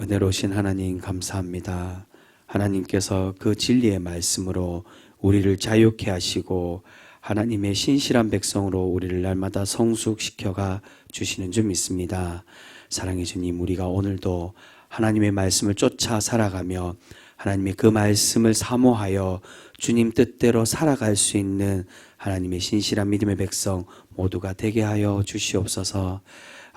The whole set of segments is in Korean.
은혜로우신 하나님 감사합니다. 하나님께서 그 진리의 말씀으로 우리를 자유케 하시고 하나님의 신실한 백성으로 우리를 날마다 성숙시켜가 주시는 줄 믿습니다. 사랑해 주님, 우리가 오늘도 하나님의 말씀을 쫓아 살아가며 하나님의 그 말씀을 사모하여 주님 뜻대로 살아갈 수 있는 하나님의 신실한 믿음의 백성 모두가 되게 하여 주시옵소서.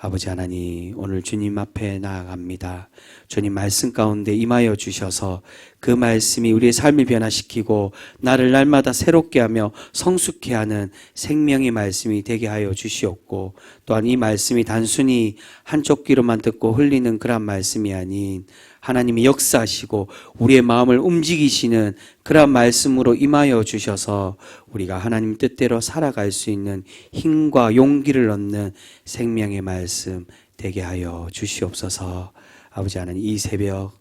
아버지 하나님, 오늘 주님 앞에 나아갑니다. 주님 말씀 가운데 임하여 주셔서 그 말씀이 우리의 삶을 변화시키고 나를 날마다 새롭게 하며 성숙케 하는 생명의 말씀이 되게 하여 주시옵고 또한 이 말씀이 단순히 한쪽 귀로만 듣고 흘리는 그런 말씀이 아닌 하나님이 역사하시고 우리의 마음을 움직이시는 그런 말씀으로 임하여 주셔서 우리가 하나님 뜻대로 살아갈 수 있는 힘과 용기를 얻는 생명의 말씀 되게 하여 주시옵소서. 아버지 하나님 이 새벽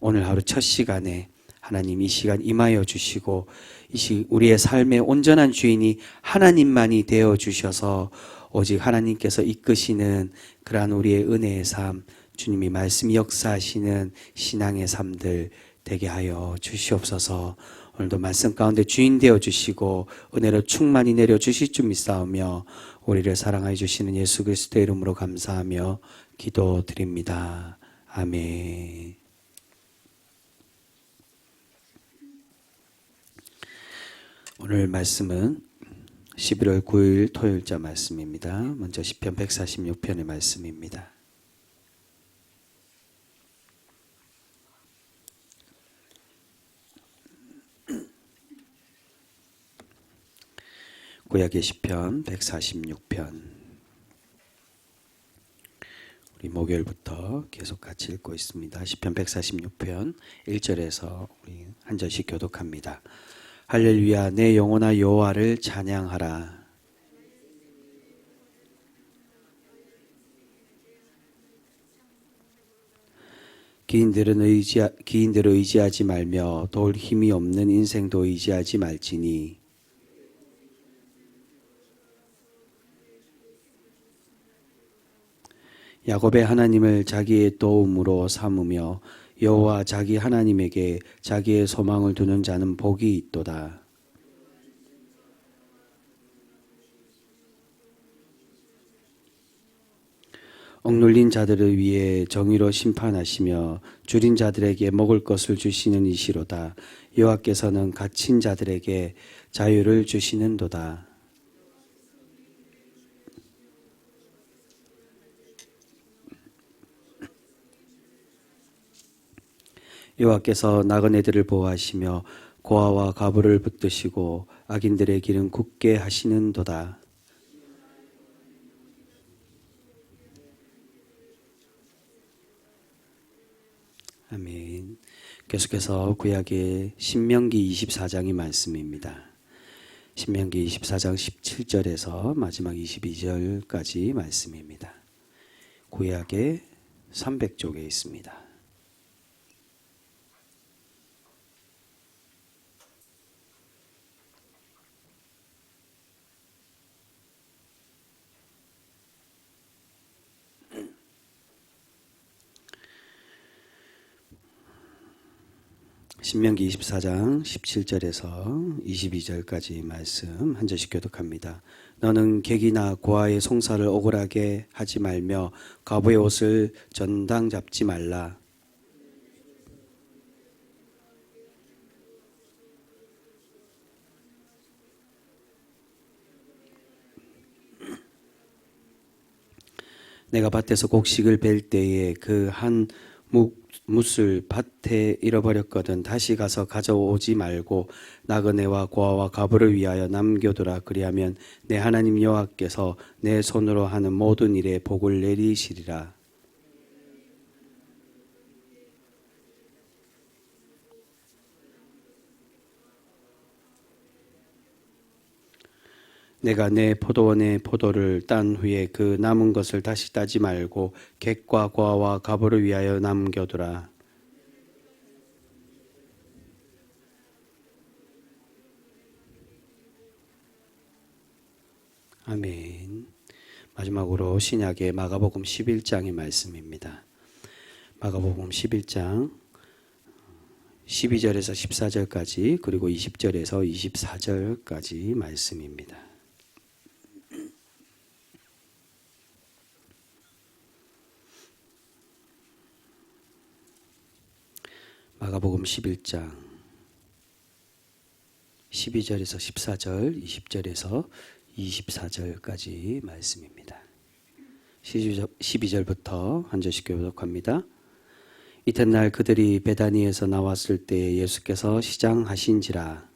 오늘 하루 첫 시간에 하나님 이 시간 임하여 주시고 이 시, 우리의 삶의 온전한 주인이 하나님만이 되어 주셔서 오직 하나님께서 이끄시는 그러한 우리의 은혜의 삶 주님이 말씀 역사하시는 신앙의 삶들 되게 하여 주시옵소서. 오늘도 말씀 가운데 주인 되어 주시고 은혜로 충만히 내려 주실 줄 믿사오며 우리를 사랑하여 주시는 예수 그리스도의 이름으로 감사하며 기도드립니다. 아멘. 오늘 말씀은 11월 9일 토요일자 말씀입니다. 먼저 시편 146편의 말씀입니다. 구약의 시편 146편 우리 목요일부터 계속 같이 읽고 있습니다. 시편 146편 1절에서 우리 한 절씩 교독합니다. 할렐루야 내 영혼아 여호와를 찬양하라. 기인들은 의지 기인들을 의지하지 말며 도울 힘이 없는 인생도 의지하지 말지니 야곱의 하나님을 자기의 도움으로 삼으며 여호와 자기 하나님에게 자기의 소망을 두는 자는 복이 있도다. 억눌린 자들을 위해 정의로 심판하시며 줄인 자들에게 먹을 것을 주시는 이시로다. 여호와께서는 갇힌 자들에게 자유를 주시는도다. 여호와께서 나그네들을 보호하시며 고아와 가부를 붙드시고 악인들의 길은 굳게 하시는도다. 아멘. 계속해서 구약의 신명기 24장의 말씀입니다. 신명기 24장 17절에서 마지막 22절까지 말씀입니다. 구약의 300쪽에 있습니다. 신명기 24장 17절에서 22절까지 말씀 한 절씩 교독합니다. 너는 객이나 고아의 송사를 억울하게 하지 말며 과부의 옷을 전당 잡지 말라. 내가 밭에서 곡식을 벨 때에 그한 뭇을 밭에 잃어버렸거든. 다시 가서 가져오지 말고 나그네와 고아와 가부를 위하여 남겨두라. 그리하면 내 하나님 여호와께서 내 손으로 하는 모든 일에 복을 내리시리라 내가 내 포도원의 포도를 딴 후에 그 남은 것을 다시 따지 말고 객과 고아와 가보를 위하여 남겨두라. 아멘. 마지막으로 신약의 마가복음 11장의 말씀입니다. 마가복음 11장 12절에서 14절까지 그리고 20절에서 24절까지 말씀입니다. 마가복음 11장 12절에서 14절, 20절에서 24절까지 말씀입니다. 12절부터 한 절씩 교독합니다. 이튿날 그들이 베다니에서 나왔을 때 예수께서 시장하신지라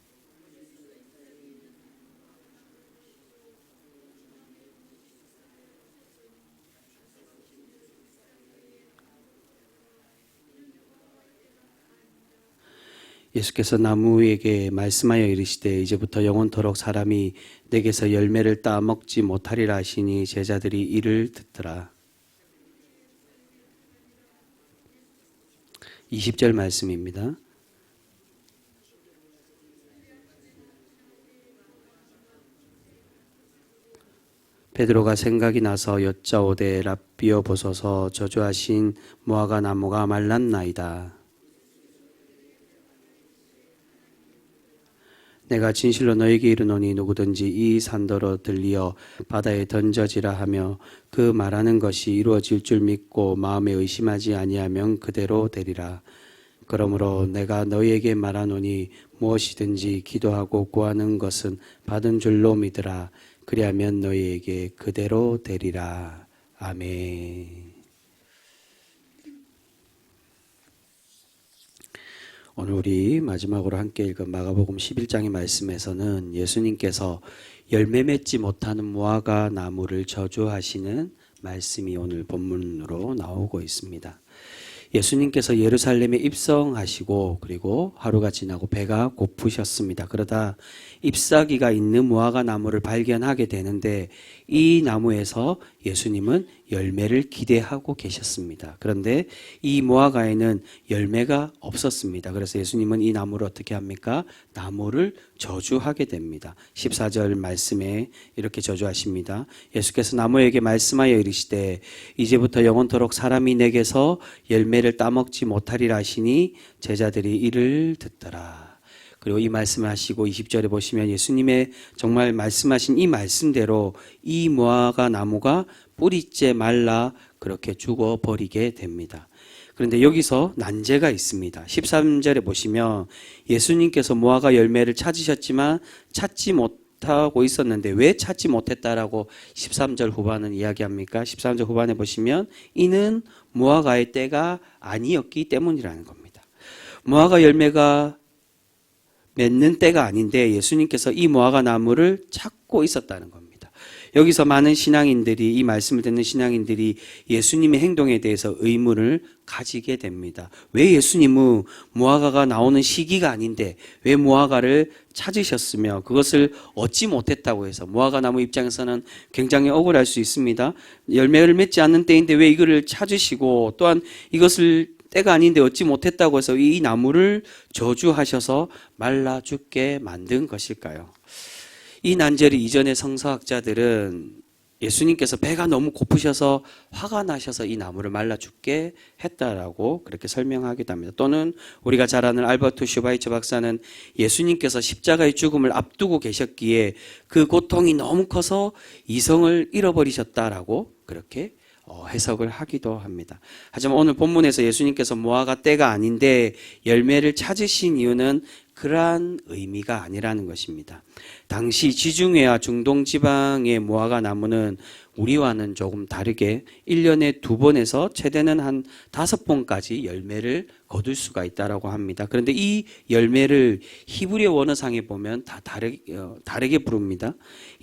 예수께서 나무에게 말씀하여 이르시되 이제부터 영원토록 사람이 내게서 열매를 따 먹지 못하리라 하시니 제자들이 이를 듣더라. 20절 말씀입니다. 베드로가 생각이 나서 여짜오되 랍비어 보소서 저주하신 무화과 나무가 말랐나이다. 내가 진실로 너에게 이르노니 누구든지 이 산더러 들리어 바다에 던져지라 하며 그 말하는 것이 이루어질 줄 믿고 마음에 의심하지 아니하면 그대로 되리라. 그러므로 내가 너희에게 말하노니 무엇이든지 기도하고 구하는 것은 받은 줄로 믿으라. 그리하면 너희에게 그대로 되리라. 아멘. 오늘 우리 마지막으로 함께 읽은 마가복음 11장의 말씀에서는 예수님께서 열매 맺지 못하는 무화과 나무를 저주하시는 말씀이 오늘 본문으로 나오고 있습니다. 예수님께서 예루살렘에 입성하시고 그리고 하루가 지나고 배가 고프셨습니다. 그러다 잎사귀가 있는 무화과 나무를 발견하게 되는데 이 나무에서 예수님은 열매를 기대하고 계셨습니다. 그런데 이 무화과에는 열매가 없었습니다. 그래서 예수님은 이 나무를 어떻게 합니까? 나무를 저주하게 됩니다. 14절 말씀에 이렇게 저주하십니다. 예수께서 나무에게 말씀하여 이르시되 이제부터 영원토록 사람이 내게서 열매를 따먹지 못하리라 하시니 제자들이 이를 듣더라. 그리고 이 말씀을 하시고 20절에 보시면 예수님의 정말 말씀하신 이 말씀대로 이 무화과 나무가 뿌리째 말라 그렇게 죽어 버리게 됩니다. 그런데 여기서 난제가 있습니다. 13절에 보시면 예수님께서 무화과 열매를 찾으셨지만 찾지 못하고 있었는데 왜 찾지 못했다라고 13절 후반은 이야기합니까? 13절 후반에 보시면 이는 무화과의 때가 아니었기 때문이라는 겁니다. 무화과 열매가 맺는 때가 아닌데 예수님께서 이 무화과 나무를 찾고 있었다는 겁니다. 여기서 많은 신앙인들이 이 말씀을 듣는 신앙인들이 예수님의 행동에 대해서 의문을 가지게 됩니다. 왜 예수님은 무화과가 나오는 시기가 아닌데 왜 무화과를 찾으셨으며 그것을 얻지 못했다고 해서 무화과 나무 입장에서는 굉장히 억울할 수 있습니다. 열매를 맺지 않는 때인데 왜 이거를 찾으시고 또한 이것을 때가 아닌데 얻지 못했다고 해서 이 나무를 저주하셔서 말라 죽게 만든 것일까요? 이 난제를 이전의 성서학자들은 예수님께서 배가 너무 고프셔서 화가 나셔서 이 나무를 말라 죽게 했다라고 그렇게 설명하기도 합니다. 또는 우리가 잘 아는 알버트 슈바이처 박사는 예수님께서 십자가의 죽음을 앞두고 계셨기에 그 고통이 너무 커서 이성을 잃어버리셨다라고 그렇게 어, 해석을 하기도 합니다. 하지만 오늘 본문에서 예수님께서 무화과 때가 아닌데 열매를 찾으신 이유는 그러한 의미가 아니라는 것입니다. 당시 지중해와 중동 지방의 무화과 나무는 우리와는 조금 다르게 1년에 두 번에서 최대는 한 다섯 번까지 열매를 거둘 수가 있다라고 합니다. 그런데 이 열매를 히브리어 원어상에 보면 다 다르게, 어, 다르게 부릅니다.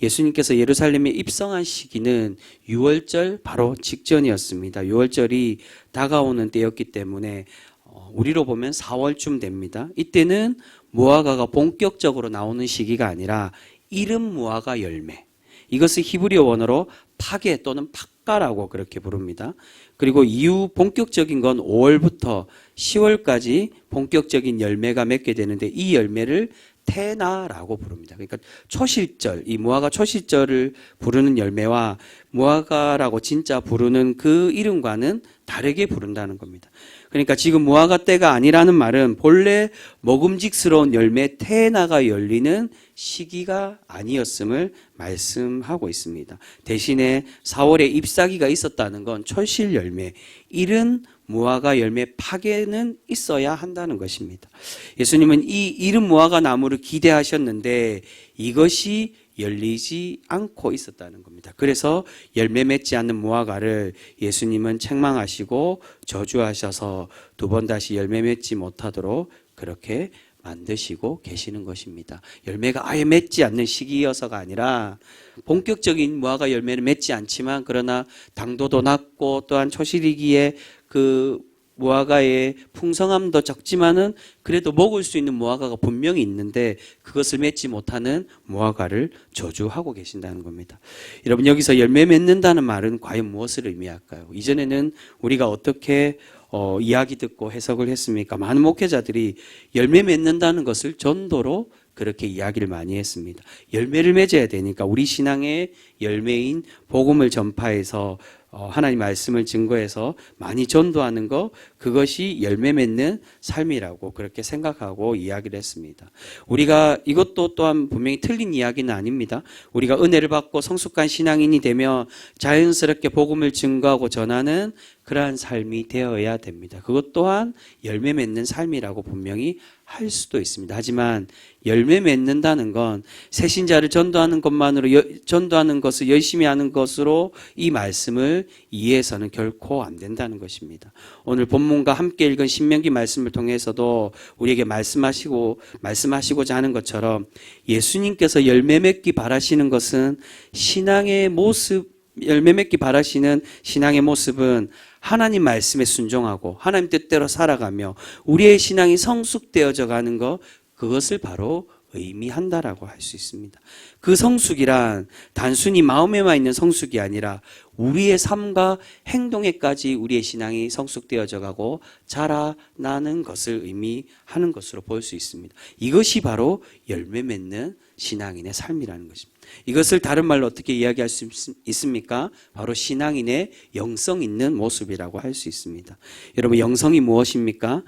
예수님께서 예루살렘에 입성한 시기는 6월절 바로 직전이었습니다. 6월절이 다가오는 때였기 때문에 어, 우리로 보면 4월쯤 됩니다. 이때는 무화과가 본격적으로 나오는 시기가 아니라 이름 무화과 열매. 이것을 히브리어 원어로 파게 또는 팍가라고 그렇게 부릅니다. 그리고 이후 본격적인 건 5월부터 10월까지 본격적인 열매가 맺게 되는데 이 열매를 테나라고 부릅니다. 그러니까 초실절, 이 무화과 초실절을 부르는 열매와 무화과라고 진짜 부르는 그 이름과는 다르게 부른다는 겁니다. 그러니까 지금 무화과 때가 아니라는 말은 본래 먹음직스러운 열매 테나가 열리는 시기가 아니었음을 말씀하고 있습니다. 대신에 4월에 잎사귀가 있었다는 건 철실 열매, 이른 무화과 열매 파괴는 있어야 한다는 것입니다. 예수님은 이 이른 무화과 나무를 기대하셨는데 이것이 열리지 않고 있었다는 겁니다. 그래서 열매 맺지 않는 무화과를 예수님은 책망하시고 저주하셔서 두 번 다시 열매 맺지 못하도록 그렇게 만드시고 계시는 것입니다. 열매가 아예 맺지 않는 시기여서가 아니라 본격적인 무화과 열매는 맺지 않지만 그러나 당도도 낮고 또한 초실이기에 그 무화과의 풍성함도 적지만은 그래도 먹을 수 있는 무화과가 분명히 있는데 그것을 맺지 못하는 무화과를 저주하고 계신다는 겁니다. 여러분 여기서 열매 맺는다는 말은 과연 무엇을 의미할까요? 이전에는 우리가 어떻게 어, 이야기 듣고 해석을 했습니까? 많은 목회자들이 열매 맺는다는 것을 전도로 그렇게 이야기를 많이 했습니다. 열매를 맺어야 되니까 우리 신앙의 열매인 복음을 전파해서 어, 하나님 말씀을 증거해서 많이 전도하는 것 그것이 열매 맺는 삶이라고 그렇게 생각하고 이야기를 했습니다. 우리가 이것도 또한 분명히 틀린 이야기는 아닙니다. 우리가 은혜를 받고 성숙한 신앙인이 되며 자연스럽게 복음을 증거하고 전하는 그러한 삶이 되어야 됩니다. 그것 또한 열매 맺는 삶이라고 분명히 할 수도 있습니다. 하지만 열매 맺는다는 건 새신자를 전도하는 것만으로 여- 전도하는 것을 열심히 하는 것으로 이 말씀을 이해해서는 결코 안 된다는 것입니다. 오늘 본문과 함께 읽은 신명기 말씀을 통해서도 우리에게 말씀하시고 말씀하시고자 하는 것처럼 예수님께서 열매 맺기 바라시는 것은 신앙의 모습 열매 맺기 바라시는 신앙의 모습은 하나님 말씀에 순종하고 하나님 뜻대로 살아가며 우리의 신앙이 성숙되어져 가는 것 그것을 바로 의미한다라고 할 수 있습니다. 그 성숙이란 단순히 마음에만 있는 성숙이 아니라 우리의 삶과 행동에까지 우리의 신앙이 성숙되어져 가고 자라나는 것을 의미하는 것으로 볼 수 있습니다. 이것이 바로 열매 맺는 신앙인의 삶이라는 것입니다. 이것을 다른 말로 어떻게 이야기할 수 있- 있습니까? 바로 신앙인의 영성 있는 모습이라고 할 수 있습니다. 여러분 영성이 무엇입니까?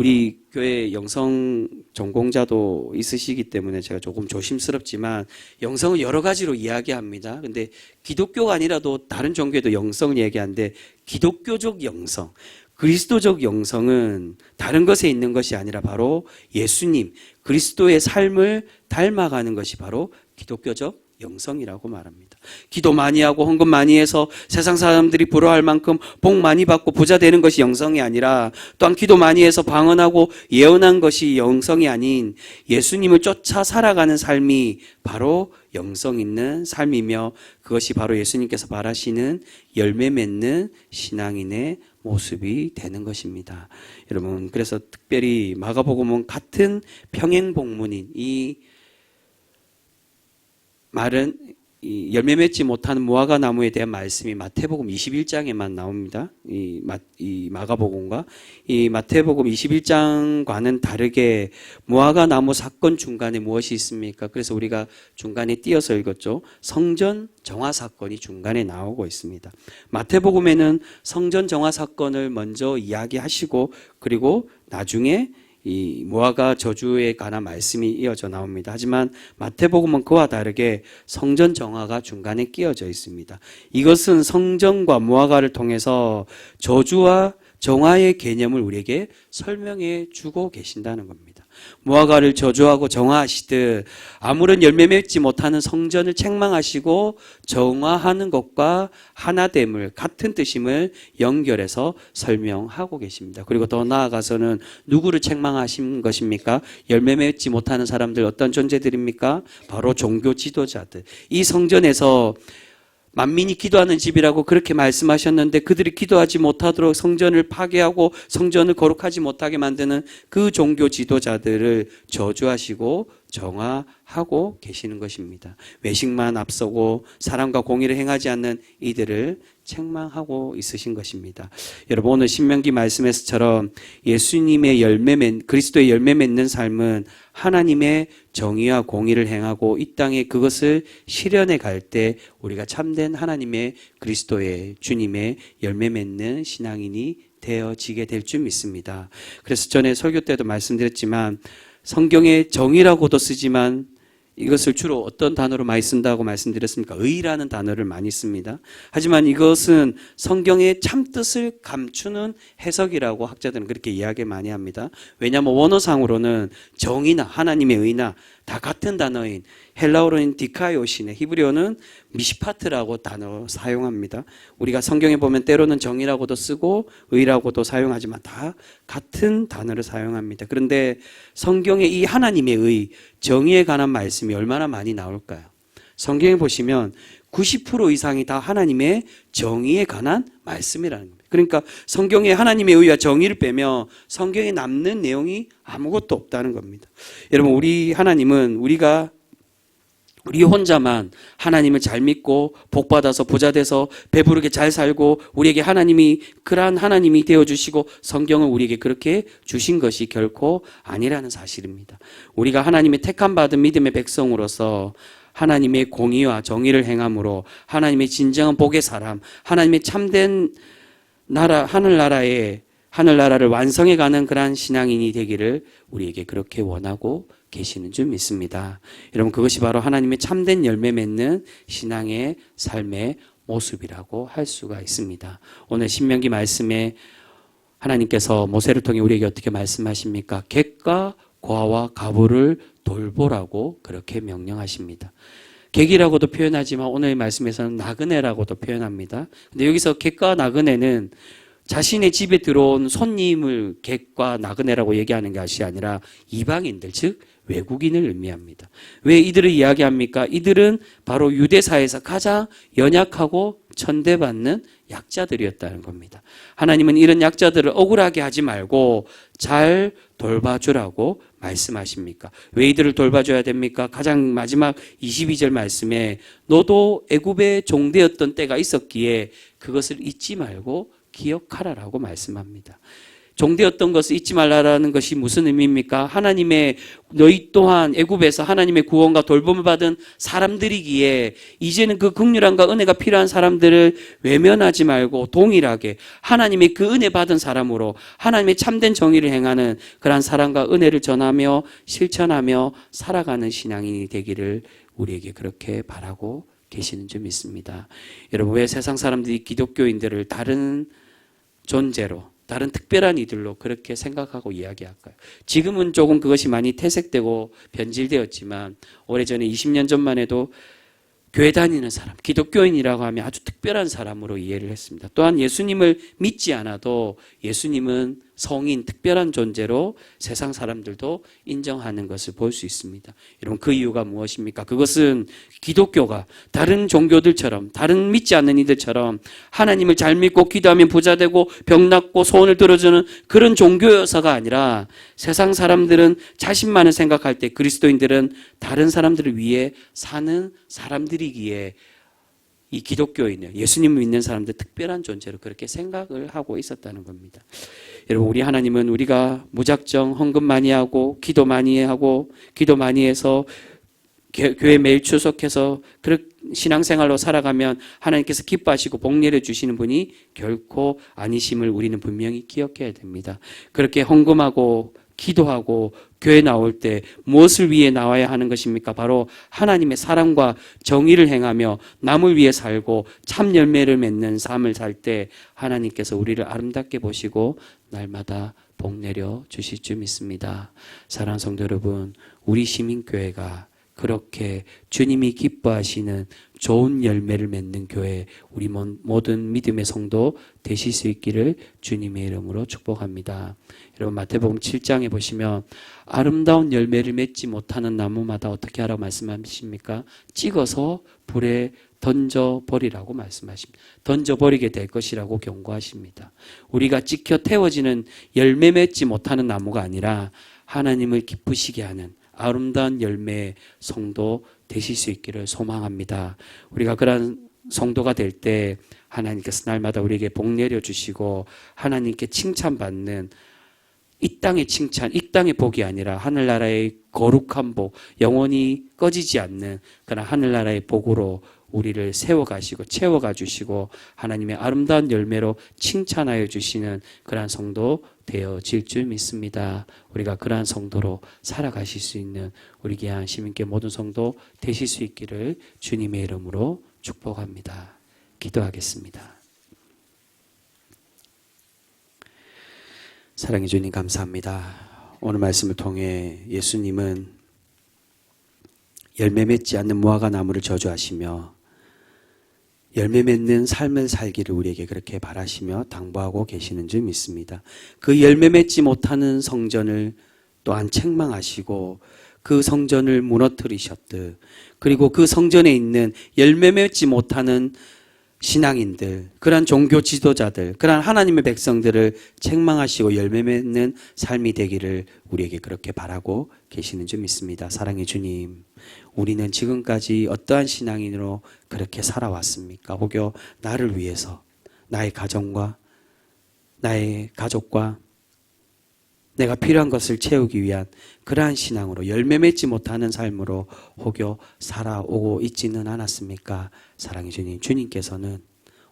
우리 교회 영성 전공자도 있으시기 때문에 제가 조금 조심스럽지만 영성을 여러 가지로 이야기합니다. 근데 기독교가 아니라도 다른 종교에도 영성을 얘기하는데 기독교적 영성, 그리스도적 영성은 다른 것에 있는 것이 아니라 바로 예수님, 그리스도의 삶을 닮아가는 것이 바로 기독교적 영성이라고 말합니다. 기도 많이 하고 헌금 많이 해서 세상 사람들이 부러워할 만큼 복 많이 받고 부자 되는 것이 영성이 아니라 또한 기도 많이 해서 방언하고 예언한 것이 영성이 아닌 예수님을 쫓아 살아가는 삶이 바로 영성 있는 삶이며 그것이 바로 예수님께서 바라시는 열매 맺는 신앙인의 모습이 되는 것입니다. 여러분 그래서 특별히 마가복음은 같은 평행 복문인 이 말은 이 열매 맺지 못하는 무화과 나무에 대한 말씀이 마태복음 21장에만 나옵니다. 이, 마, 이 마가복음과 이 마태복음 21장과는 다르게 무화과 나무 사건 중간에 무엇이 있습니까? 그래서 우리가 중간에 띄어서 읽었죠. 성전 정화 사건이 중간에 나오고 있습니다. 마태복음에는 성전 정화 사건을 먼저 이야기하시고 그리고 나중에 이 모아가 저주에 관한 말씀이 이어져 나옵니다. 하지만 마태복음은 그와 다르게 성전 정화가 중간에 끼어져 있습니다. 이것은 성전과 모아가를 통해서 저주와 정화의 개념을 우리에게 설명해 주고 계신다는 겁니다. 무화과를 저주하고 정화하시듯 아무런 열매 맺지 못하는 성전을 책망하시고 정화하는 것과 하나됨을 같은 뜻임을 연결해서 설명하고 계십니다. 그리고 더 나아가서는 누구를 책망하신 것입니까? 열매 맺지 못하는 사람들 어떤 존재들입니까? 바로 종교 지도자들. 이 성전에서 만민이 기도하는 집이라고 그렇게 말씀하셨는데 그들이 기도하지 못하도록 성전을 파괴하고 성전을 거룩하지 못하게 만드는 그 종교 지도자들을 저주하시고 정화하고 계시는 것입니다. 외식만 앞서고 사람과 공의를 행하지 않는 이들을 책망하고 있으신 것입니다. 여러분 오늘 신명기 말씀에서처럼 예수님의 열매 맺 그리스도의 열매 맺는 삶은 하나님의 정의와 공의를 행하고 이 땅에 그것을 실현해 갈 때 우리가 참된 하나님의 그리스도의 주님의 열매 맺는 신앙인이 되어지게 될 줄 믿습니다. 그래서 전에 설교 때도 말씀드렸지만 성경에 정의라고도 쓰지만 이것을 주로 어떤 단어로 많이 쓴다고 말씀드렸습니까? 의라는 단어를 많이 씁니다. 하지만 이것은 성경의 참뜻을 감추는 해석이라고 학자들은 그렇게 이야기 많이 합니다. 왜냐하면 원어상으로는 정의나 하나님의 의나 다 같은 단어인 헬라어로는 디카이오시네 히브리어는 미시파트라고 단어 사용합니다. 우리가 성경에 보면 때로는 정의라고도 쓰고 의라고도 사용하지만 다 같은 단어를 사용합니다. 그런데 성경에 이 하나님의 의, 정의에 관한 말씀이 얼마나 많이 나올까요? 성경에 보시면 90% 이상이 다 하나님의 정의에 관한 말씀이라는 겁니다. 그러니까 성경에 하나님의 의와 정의를 빼면 성경에 남는 내용이 아무것도 없다는 겁니다. 여러분, 우리 하나님은 우리가 우리 혼자만 하나님을 잘 믿고 복받아서 부자 돼서 배부르게 잘 살고 우리에게 하나님이 그러한 하나님이 되어 주시고 성경을 우리에게 그렇게 주신 것이 결코 아니라는 사실입니다. 우리가 하나님의 택함 받은 믿음의 백성으로서 하나님의 공의와 정의를 행함으로 하나님의 진정한 복의 사람, 하나님의 참된 나라 하늘나라의 하늘나라를 완성해 가는 그러한 신앙인이 되기를 우리에게 그렇게 원하고 계시는 줄 믿습니다. 여러분 그것이 바로 하나님의 참된 열매 맺는 신앙의 삶의 모습이라고 할 수가 있습니다. 오늘 신명기 말씀에 하나님께서 모세를 통해 우리에게 어떻게 말씀하십니까? 객과 고아와 가부를 돌보라고 그렇게 명령하십니다. 객이라고도 표현하지만 오늘 말씀에서는 나그네라고도 표현합니다. 근데 여기서 객과 나그네는 자신의 집에 들어온 손님을 객과 나그네라고 얘기하는 것이 아니라 이방인들, 즉 외국인을 의미합니다. 왜 이들을 이야기합니까? 이들은 바로 유대사에서 가장 연약하고 천대받는 약자들이었다는 겁니다. 하나님은 이런 약자들을 억울하게 하지 말고 잘 돌봐주라고 말씀하십니까? 왜 이들을 돌봐줘야 됩니까? 가장 마지막 22절 말씀에 너도 애굽의 종되었던 때가 있었기에 그것을 잊지 말고 기억하라라고 말씀합니다. 종되었던 것을 잊지 말라라는 것이 무슨 의미입니까? 하나님의 너희 또한 애굽에서 하나님의 구원과 돌봄을 받은 사람들이기에 이제는 그 극률함과 은혜가 필요한 사람들을 외면하지 말고 동일하게 하나님의 그 은혜 받은 사람으로 하나님의 참된 정의를 행하는 그러한 사랑과 은혜를 전하며 실천하며 살아가는 신앙인이 되기를 우리에게 그렇게 바라고 계시는 줄 믿습니다. 여러분 왜 세상 사람들이 기독교인들을 다른 존재로 다른 특별한 이들로 그렇게 생각하고 이야기할까요? 지금은 조금 그것이 많이 퇴색되고 변질되었지만 오래전에 20년 전만 해도 교회 다니는 사람, 기독교인이라고 하면 아주 특별한 사람으로 이해를 했습니다. 또한 예수님을 믿지 않아도 예수님은 성인, 특별한 존재로 세상 사람들도 인정하는 것을 볼 수 있습니다. 여러분, 그 이유가 무엇입니까? 그것은 기독교가 다른 종교들처럼, 다른 믿지 않는 이들처럼 하나님을 잘 믿고 기도하면 부자 되고 병 낫고 소원을 들어주는 그런 종교여서가 아니라 세상 사람들은 자신만을 생각할 때 그리스도인들은 다른 사람들을 위해 사는 사람들이기에 이 기독교인을 예수님을 믿는 사람들 특별한 존재로 그렇게 생각을 하고 있었다는 겁니다. 여러분 우리 하나님은 우리가 무작정 헌금 많이 하고 기도 많이 하고 기도 많이 해서 교회 매일 출석해서 그렇게 신앙생활로 살아가면 하나님께서 기뻐하시고 복 내려 주시는 분이 결코 아니심을 우리는 분명히 기억해야 됩니다. 그렇게 헌금하고 기도하고 교회 나올 때 무엇을 위해 나와야 하는 것입니까? 바로 하나님의 사랑과 정의를 행하며 남을 위해 살고 참 열매를 맺는 삶을 살 때 하나님께서 우리를 아름답게 보시고 날마다 복 내려 주실 줄 믿습니다. 사랑하는 성도 여러분, 우리 시민교회가 그렇게 주님이 기뻐하시는 좋은 열매를 맺는 교회, 우리 모든 믿음의 성도 되실 수 있기를 주님의 이름으로 축복합니다. 여러분 마태복음 7장에 보시면 아름다운 열매를 맺지 못하는 나무마다 어떻게 하라고 말씀하십니까? 찍어서 불에 던져 버리라고 말씀하십니다. 던져 버리게 될 것이라고 경고하십니다. 우리가 찍혀 태워지는 열매 맺지 못하는 나무가 아니라 하나님을 기쁘시게 하는 아름다운 열매 성도 되실 수 있기를 소망합니다. 우리가 그런 성도가 될 때 하나님께서 날마다 우리에게 복 내려 주시고 하나님께 칭찬받는 이 땅의 칭찬, 이 땅의 복이 아니라 하늘나라의 거룩한 복, 영원히 꺼지지 않는 그런 하늘나라의 복으로 우리를 세워가시고 채워가 주시고 하나님의 아름다운 열매로 칭찬하여 주시는 그러한 성도 되어질 줄 믿습니다. 우리가 그러한 성도로 살아가실 수 있는 우리 귀한 시민께 모든 성도 되실 수 있기를 주님의 이름으로 축복합니다. 기도하겠습니다. 사랑해 주님 감사합니다. 오늘 말씀을 통해 예수님은 열매 맺지 않는 무화과 나무를 저주하시며 열매 맺는 삶을 살기를 우리에게 그렇게 바라시며 당부하고 계시는 줄 믿습니다. 그 열매 맺지 못하는 성전을 또한 책망하시고 그 성전을 무너뜨리셨듯 그리고 그 성전에 있는 열매 맺지 못하는 신앙인들, 그러한 종교 지도자들, 그러한 하나님의 백성들을 책망하시고 열매 맺는 삶이 되기를 우리에게 그렇게 바라고 계시는 줄 믿습니다. 사랑의 주님, 우리는 지금까지 어떠한 신앙인으로 그렇게 살아왔습니까? 혹여 나를 위해서, 나의 가정과 나의 가족과 내가 필요한 것을 채우기 위한 그러한 신앙으로 열매 맺지 못하는 삶으로 혹여 살아오고 있지는 않았습니까? 사랑의 주님, 주님께서는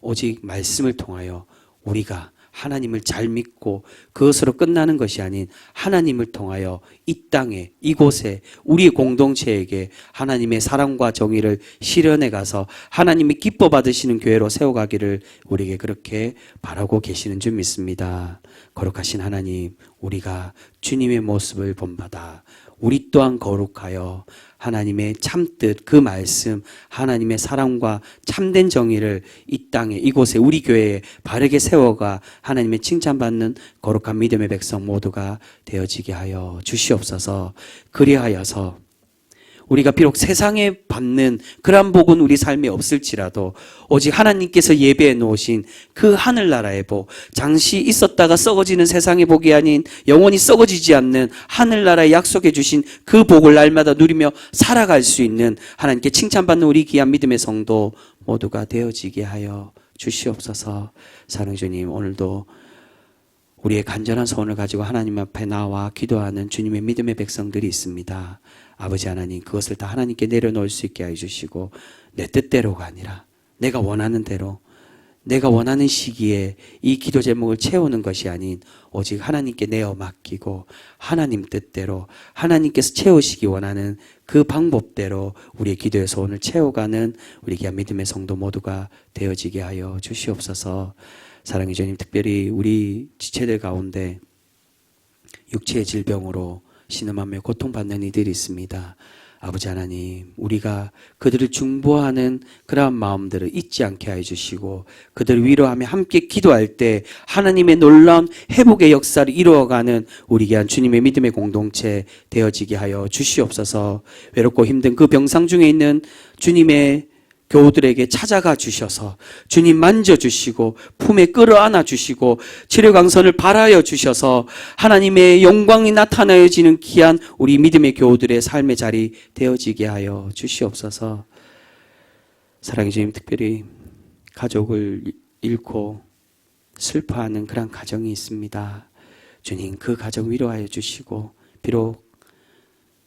오직 말씀을 통하여 우리가 하나님을 잘 믿고 그것으로 끝나는 것이 아닌 하나님을 통하여 이 땅에 이곳에 우리 공동체에게 하나님의 사랑과 정의를 실현해 가서 하나님이 기뻐 받으시는 교회로 세워가기를 우리에게 그렇게 바라고 계시는 줄 믿습니다. 거룩하신 하나님, 우리가 주님의 모습을 본받아 우리 또한 거룩하여 하나님의 참뜻 그 말씀 하나님의 사랑과 참된 정의를 이 땅에 이곳에 우리 교회에 바르게 세워가 하나님의 칭찬받는 거룩한 믿음의 백성 모두가 되어지게 하여 주시옵소서. 그리하여서 우리가 비록 세상에 받는 그러한 복은 우리 삶에 없을지라도 오직 하나님께서 예배해 놓으신 그 하늘나라의 복, 잠시 있었다가 썩어지는 세상의 복이 아닌 영원히 썩어지지 않는 하늘나라에 약속해 주신 그 복을 날마다 누리며 살아갈 수 있는 하나님께 칭찬받는 우리 귀한 믿음의 성도 모두가 되어지게 하여 주시옵소서. 사랑 주님, 오늘도 우리의 간절한 소원을 가지고 하나님 앞에 나와 기도하는 주님의 믿음의 백성들이 있습니다. 아버지 하나님, 그것을 다 하나님께 내려놓을 수 있게 해주시고, 내 뜻대로가 아니라, 내가 원하는 대로, 내가 원하는 시기에 이 기도 제목을 채우는 것이 아닌, 오직 하나님께 내어 맡기고, 하나님 뜻대로, 하나님께서 채우시기 원하는 그 방법대로 우리의 기도의 소원을 채워가는 우리 귀한 믿음의 성도 모두가 되어지게 하여 주시옵소서, 사랑의 주님, 특별히 우리 지체들 가운데 육체의 질병으로 신음하며 고통받는 이들이 있습니다. 아버지 하나님, 우리가 그들을 중보하는 그러한 마음들을 잊지 않게 해 주시고, 그들을 위로하며 함께 기도할 때 하나님의 놀라운 회복의 역사를 이루어가는 우리 귀한 주님의 믿음의 공동체 되어지게 하여 주시옵소서, 외롭고 힘든 그 병상 중에 있는 주님의 교우들에게 찾아가 주셔서 주님 만져주시고 품에 끌어안아 주시고 치료 강선을 발하여 주셔서 하나님의 영광이 나타나여지는 귀한 우리 믿음의 교우들의 삶의 자리 되어지게 하여 주시옵소서. 사랑의 주님 특별히 가족을 잃고 슬퍼하는 그런 가정이 있습니다. 주님 그 가정 위로하여 주시고 비록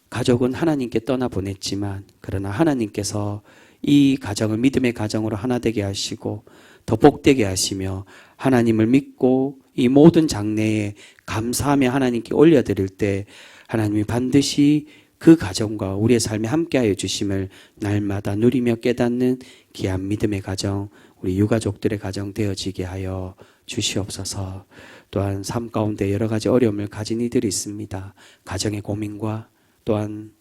가족은 하나님께 떠나보냈지만 그러나 하나님께서 이 가정을 믿음의 가정으로 하나 되게 하시고 더 복되게 하시며 하나님을 믿고 이 모든 장래에 감사하며 하나님께 올려드릴 때 하나님이 반드시 그 가정과 우리의 삶에 함께하여 주심을 날마다 누리며 깨닫는 귀한 믿음의 가정, 우리 유가족들의 가정 되어지게 하여 주시옵소서. 또한 삶 가운데 여러 가지 어려움을 가진 이들이 있습니다. 가정의 고민과 또한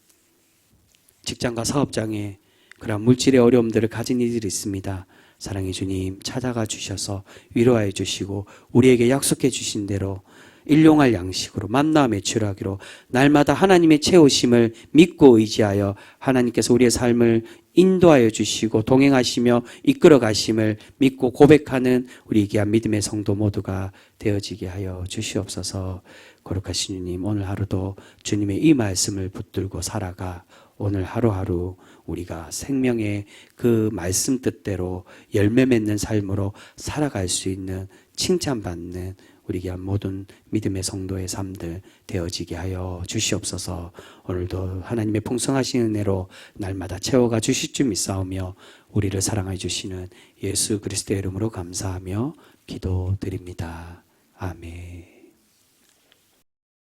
직장과 사업장에 그런 물질의 어려움들을 가진 이들이 있습니다. 사랑의 주님 찾아가 주셔서 위로하여 주시고 우리에게 약속해 주신 대로 일용할 양식으로 만나 매출하기로 날마다 하나님의 채우심을 믿고 의지하여 하나님께서 우리의 삶을 인도하여 주시고 동행하시며 이끌어 가심을 믿고 고백하는 우리 귀한 믿음의 성도 모두가 되어지게 하여 주시옵소서. 거룩하신 주님, 오늘 하루도 주님의 이 말씀을 붙들고 살아가 오늘 하루하루 우리가 생명의 그 말씀 뜻대로 열매 맺는 삶으로 살아갈 수 있는 칭찬받는 우리 귀한 모든 믿음의 성도의 삶들 되어지게 하여 주시옵소서. 오늘도 하나님의 풍성하신 은혜로 날마다 채워가 주실 줄 믿사오며 우리를 사랑해 주시는 예수 그리스도의 이름으로 감사하며 기도드립니다. 아멘.